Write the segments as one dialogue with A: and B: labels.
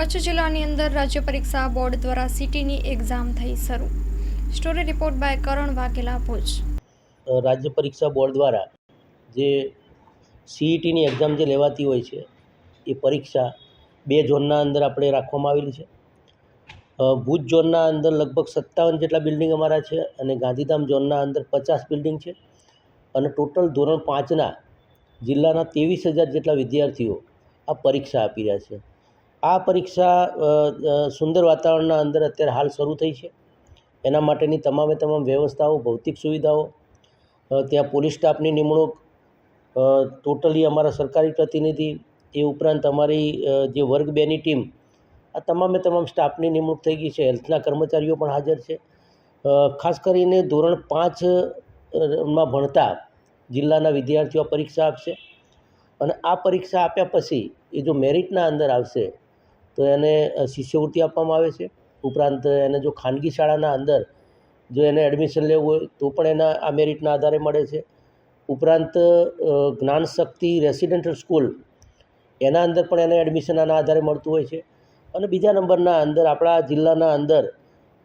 A: કચ્છ જિલ્લાની અંદર રાજ્ય પરીક્ષા બોર્ડ દ્વારા સિટીની એક્ઝામ થઈ શરૂ. Story report by Karan Vaghela Bhuj.
B: રાજ્ય પરીક્ષા બોર્ડ દ્વારા જે સીઈટીની એક્ઝામ જે લેવાતી હોય છે, એ પરીક્ષા બે ઝોનના અંદર આપણે રાખવામાં આવેલી છે. ભુજ ઝોનના અંદર લગભગ સત્તાવન જેટલા બિલ્ડિંગ અમારા છે અને ગાંધીધામ ઝોનના અંદર પચાસ બિલ્ડિંગ છે. અને ટોટલ ધોરણ પાંચના જિલ્લાના ત્રેવીસ હજાર જેટલા વિદ્યાર્થીઓ આ પરીક્ષા આપી રહ્યા છે. આ પરીક્ષા સુંદર વાતાવરણના અંદર અત્યારે હાલ શરૂ થઈ છે. એના માટેની તમામે તમામ વ્યવસ્થાઓ, ભૌતિક સુવિધાઓ ત્યાં પોલીસ સ્ટાફની નિમણૂક ટોટલી અમારા સરકારી પ્રતિનિધિ, એ ઉપરાંત અમારી જે વર્ગ બેની ટીમ, આ તમામે તમામ સ્ટાફની નિમણૂક થઈ ગઈ છે. હેલ્થના કર્મચારીઓ પણ હાજર છે. ખાસ કરીને ધોરણ પાંચમાં ભણતા જિલ્લાના વિદ્યાર્થીઓ પરીક્ષા આપશે. અને આ પરીક્ષા આપ્યા પછી એ જો મેરિટના અંદર આવશે તો એને શિષ્યવૃત્તિ આપવામાં આવે છે. ઉપરાંત એને જો ખાનગી શાળાના અંદર જો એને એડમિશન લેવું હોય, તો પણ એના, આ મેરિટના આધારે મળે છે. ઉપરાંત જ્ઞાનશક્તિ જ્ઞાન શક્તિ રેસિડેન્ટલ સ્કૂલ એના અંદર પણ એને એડમિશન આના આધારે મળતું હોય છે. અને બીજા નંબરના અંદર, આપણા જિલ્લાના અંદર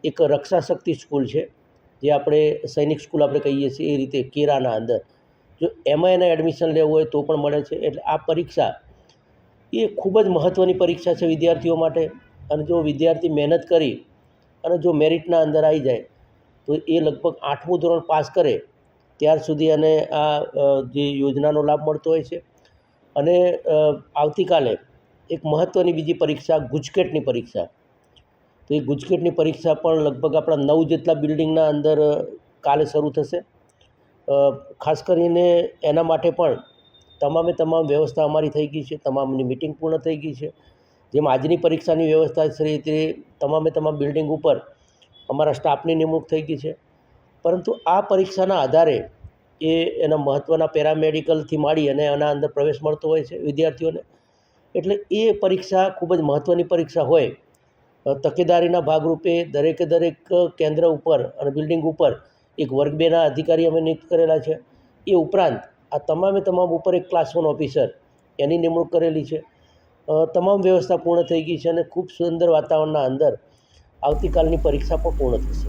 B: એક રક્ષા શક્તિ સ્કૂલ છે, જે આપણે સૈનિક સ્કૂલ આપણે કહીએ છીએ, એ રીતે કેરાના અંદર. જો એમાં એને એડમિશન લેવું હોય તો પણ મળે છે. એટલે આ પરીક્ષા એ ખૂબ જ મહત્ત્વની પરીક્ષા છે વિદ્યાર્થીઓ માટે. અને જો વિદ્યાર્થી મહેનત કરી અને જો મેરિટના અંદર આવી જાય, તો એ લગભગ આઠમું ધોરણ પાસ કરે, ત્યાર સુધી અને આ જે યોજનાનો લાભ મળતો હોય છે. અને આવતીકાલે એક મહત્ત્વની બીજી પરીક્ષા ગુજકેટની પરીક્ષા. તો એ ગુજકેટની પરીક્ષા પણ લગભગ આપણા નવ જેટલા બિલ્ડિંગના અંદર કાલે શરૂ થશે. ખાસ કરીને એના માટે પણ તમામે તમામ વ્યવસ્થા અમારી થઈ ગઈ છે, તમામની મિટિંગ પૂર્ણ થઈ ગઈ છે. જેમ આજની પરીક્ષાની વ્યવસ્થા છે તે તમામે તમામ બિલ્ડિંગ ઉપર અમારા સ્ટાફની નિમણૂક થઈ ગઈ છે. પરંતુ આ પરીક્ષાના આધારે એ એના મહત્ત્વના પેરામેડિકલથી માંડી અને એના અંદર પ્રવેશ મળતો હોય છે વિદ્યાર્થીઓને. એટલે એ પરીક્ષા ખૂબ જ મહત્ત્વની પરીક્ષા હોય. તકેદારીના ભાગરૂપે દરેકે દરેક કેન્દ્ર ઉપર અને બિલ્ડિંગ ઉપર એક વર્ગ બેના અધિકારી અમે નિયુક્ત કરેલા છે. એ ઉપરાંત આ તમામે તમામ ઉપર એક ક્લાસ વન ઓફિસર એની નિમણૂક કરેલી છે. તમામ વ્યવસ્થા પૂર્ણ થઈ ગઈ છે અને ખૂબ સુંદર વાતાવરણના અંદર આવતીકાલની પરીક્ષા પણ પૂર્ણ થશે.